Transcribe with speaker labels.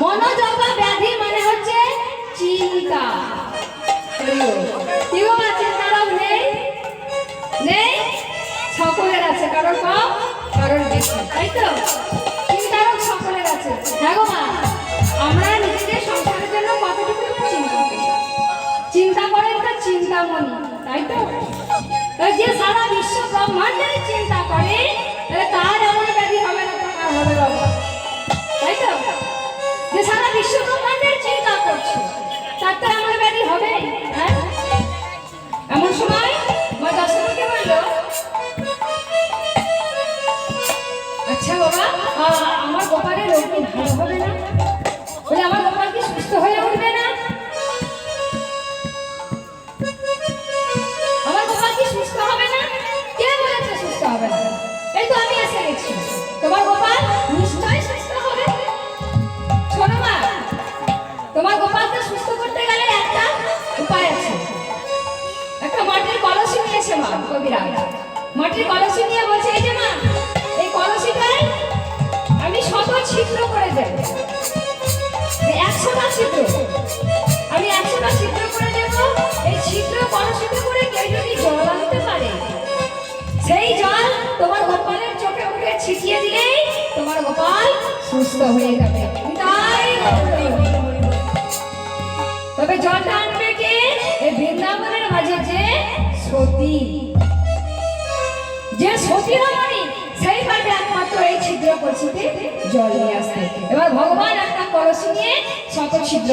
Speaker 1: মনোজগা ব্যাধি মানে হচ্ছে চিন্তা। কি গো মা চিন্তা রোগ নেই? নেই? সকলের আছে, কারণ কম কারণ বেশি, তাই তো? চিন্তা সকলের আছে। হ্যাঁ গো মা, আমরা নিজেদের সংসারের জন্য কতটুকু চিন্তা করি? চিন্তা করেন তো চিন্তামণি, তাই তো? যে সারা বিশ্ব ব্রহ্মাণ্ডের চিন্তা করে সারা বিশ্ব তোমাদের চিন্তা করছে। তার তো আমার ব্যাধি হবে? হ্যাঁ? এমন সময় মা বলল আচ্ছা বাবা আমার গোপালের রোগ ভালো হবে না? বলে, আমার গোপাল কি সুস্থ হয়ে কলসি নিয়েছে মা, কবিরাজ। মাটির নিয়ে বলছে, এই যে মা, এই আমি শত ছিদ্র করে দেব। একশোটা ছিদ্র, আমি একশোটা ছিদ্র করে দেব। এই ছিদ্র করে কেউ যদি জল আনতে পারে, সেই জল তোমার গোপালের চোখে মুখে ছিটিয়ে দিলেই তোমার গোপাল সুস্থ হয়ে যাবে। তাই যে সতী রমণী সেই পারবে একমাত্র এই ছিদ্র করছিতে জল নিয়ে আসতে এবার ভগবান একটা কলসি নিয়ে শত ছিদ্র